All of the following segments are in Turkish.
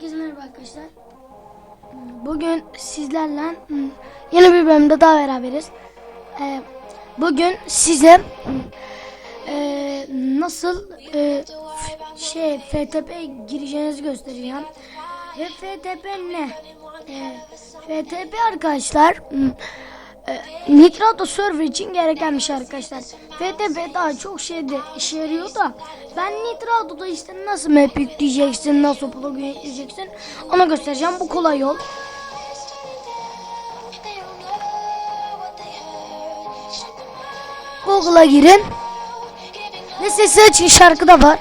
Herkese merhaba arkadaşlar. Bugün sizlerle hmm, yeni bir bölümde daha beraberiz. Ee, Bugün size hmm, e, nasıl e, şey FTP gireceğinizi göstereceğim. Ve FTP ne? E, FTP arkadaşlar hmm, e, Nitrato server için gereken bir şey arkadaşlar. FTP daha çok şeyde işe yarıyor da ben Nitrato'da işte nasıl map yükleyeceksin, nasıl plugin yükleyeceksin onu göstereceğim. Bu kolay yol. Google'a girin. Ve sesi açın şarkı da var.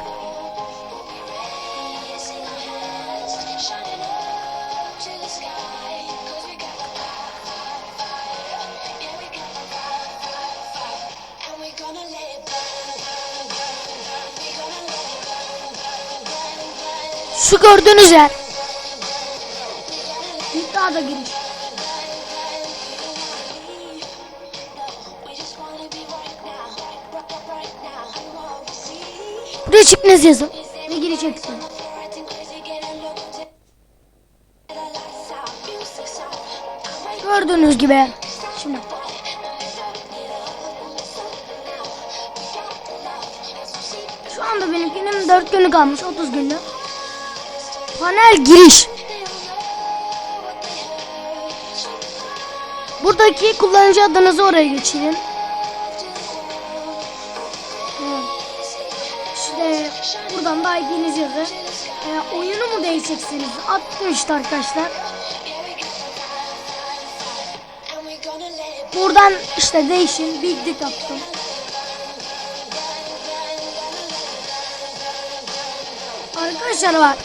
Şu gördüğünüz yer. Daha da giriş. Buraya çıkmaz yazın. Ve gireceksin. Gördüğünüz gibi. Şimdi. Şu anda benimkinin 4 günü kalmış. 30 günlük. Panel giriş. Buradaki kullanıcı adınızı oraya geçirin. İşte buradan da ID'nizi yazın. Ee, oyunu mu değişeceksiniz? Attım işte arkadaşlar. Buradan işte değişin. Big Dick attım. Arkadaşlar var.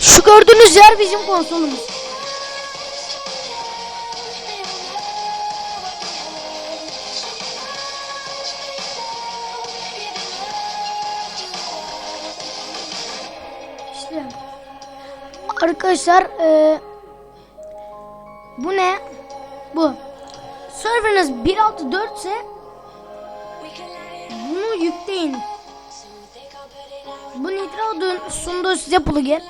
Şu gördüğünüz yer bizim konsolumuz. İşte arkadaşlar e, bu ne? Bu. Serverınız 1.6.4 ise bunu yükleyin. Bu Nitro'nun sunduğu size plugin.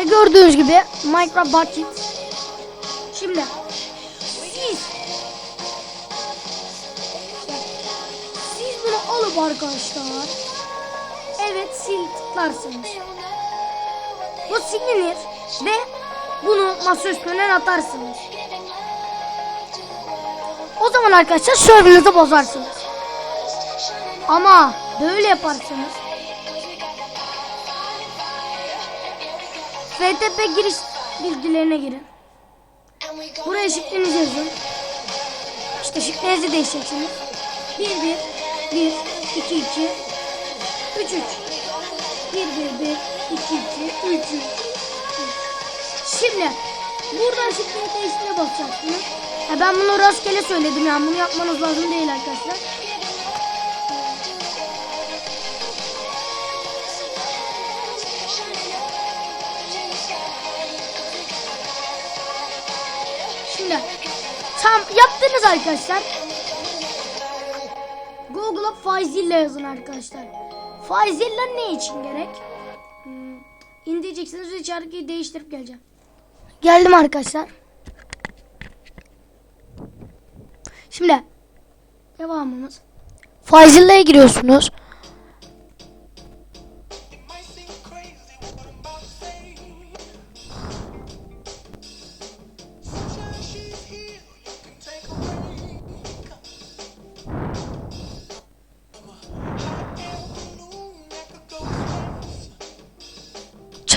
Ve gördüğünüz gibi Minecraft Bucket. Şimdi siz siz bunu alıp arkadaşlar evet sil tıklarsınız. Bu silinir ve bunu masa üstüne atarsınız. O zaman arkadaşlar serverınızı bozarsınız. Ama böyle yaparsanız FTP giriş bilgilerine girin. Buraya şifrenizi yazın. İşte şifrenizi değiştireceksiniz. 1 1 1 2 2 3 3 1 1 1 2 2 3 3 Şimdi buradan şifreyi değiştirmeye basacaksınız. Ya ben bunu rastgele söyledim yani bunu yapmanız lazım değil arkadaşlar. Tam yaptınız arkadaşlar. Google'a Faizilla yazın arkadaşlar. Faizilla ne için gerek? Hmm, indireceksiniz ve şarkıyı değiştirip geleceğim. Geldim arkadaşlar. Şimdi devamımız. Faizilla'ya giriyorsunuz.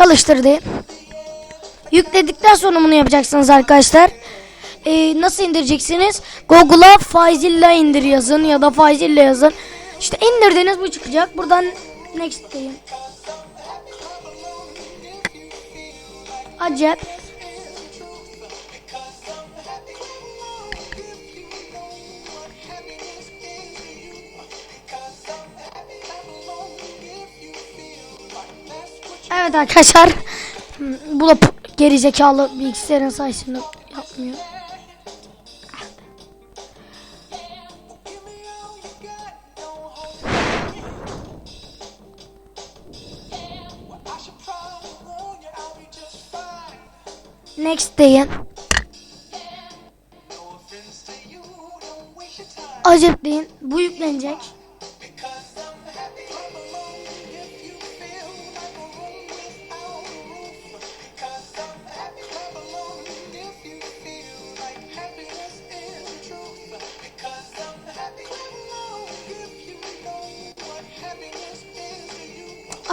Çalıştır diye. Yükledikten sonra bunu yapacaksınız arkadaşlar. Ee, nasıl indireceksiniz? Google'a Faizilla indir yazın ya da Faizilla yazın. İşte indirdiniz bu çıkacak. Buradan next deyin. Acep. Evet arkadaşlar. Hmm, bu da geri zekalı bilgisayarın sayesinde yapmıyor. Next deyin. Acep deyin. Bu yüklenecek.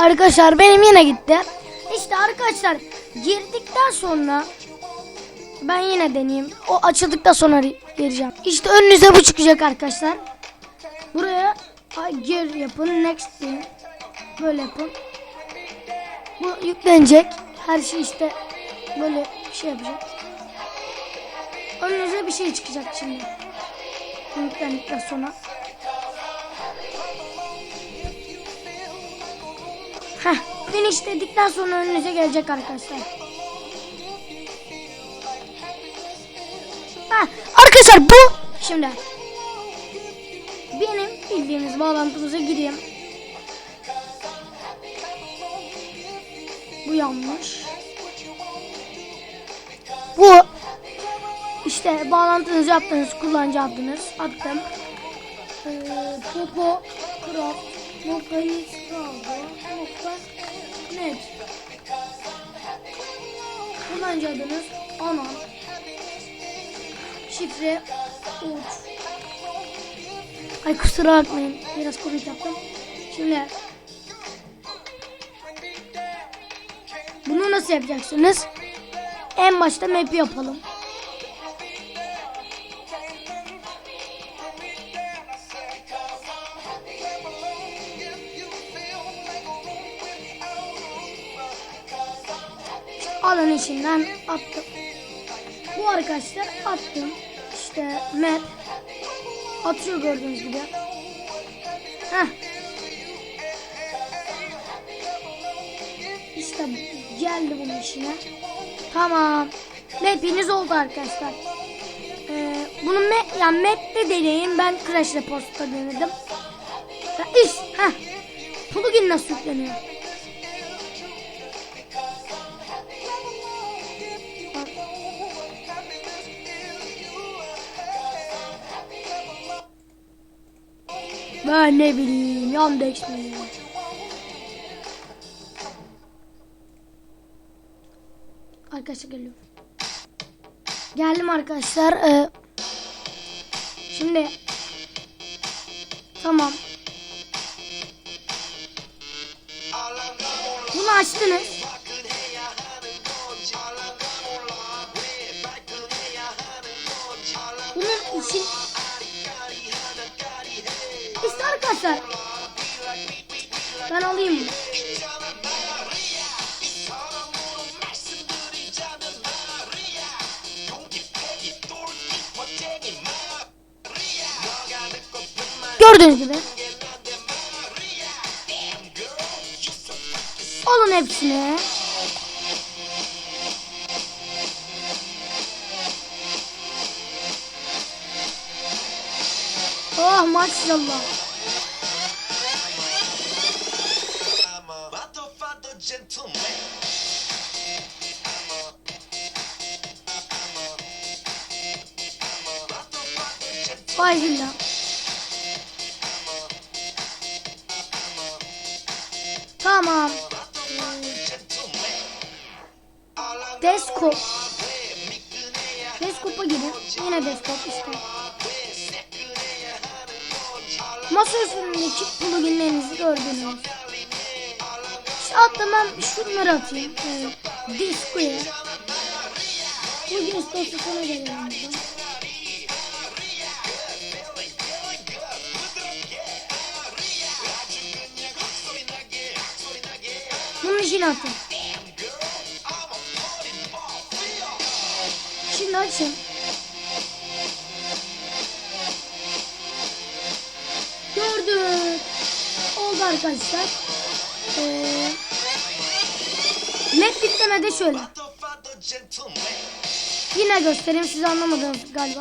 Arkadaşlar benim yine gitti. İşte arkadaşlar girdikten sonra ben yine deneyeyim. O açıldıktan sonra gireceğim. İşte önünüze bu çıkacak arkadaşlar. Buraya ay, gir yapın. Next deyin. Böyle yapın. Bu yüklenecek. Her şey işte böyle bir şey yapacak. Önünüze bir şey çıkacak şimdi. Yüklendikten sonra. Heh, finish dedikten sonra önünüze gelecek arkadaşlar. Heh, arkadaşlar bu şimdi benim bildiğimiz bağlantımıza gireyim. Bu yanlış. Bu işte bağlantınızı yaptınız, kullanıcı adınız attım. Ee, Popo Craft nokta kaldı nokta net. Kullanıcı adınız anan şifre uç. Ay kusura bakmayın. Biraz komik yaptım. Şimdi bunu nasıl yapacaksınız? En başta map yapalım alan içinden attım. Bu arkadaşlar attım. İşte map atıyor gördüğünüz gibi. Heh. İşte geldi bunun işine. Tamam. Map'iniz oldu arkadaşlar. Ee, bunu map, yani map'te deneyin. Ben Crash Report'ta denedim. Ya iş. Heh. Plugin nasıl yükleniyor? Ben ne bileyim Yandex mi? Arkadaşlar geliyorum. Geldim arkadaşlar. Ee, şimdi tamam. Bunu açtınız. Arkadaşlar. Ben alayım. Gördüğünüz gibi. Alın hepsini. Oh maşallah. Gentleman. Vay billah. Tamam. Deskop. Deskop'a girin. Yine deskop işte. Masa üstündeki pluginlerinizi gördünüz. Altta ben şunları atayım. Ee, Disco'ya. Bugün istasyona gelelim. buradan. Bunun içine atın. Şimdi açın. Gördük. Oldu arkadaşlar. Ee, map bitlemede şöyle. Yine göstereyim siz anlamadınız galiba.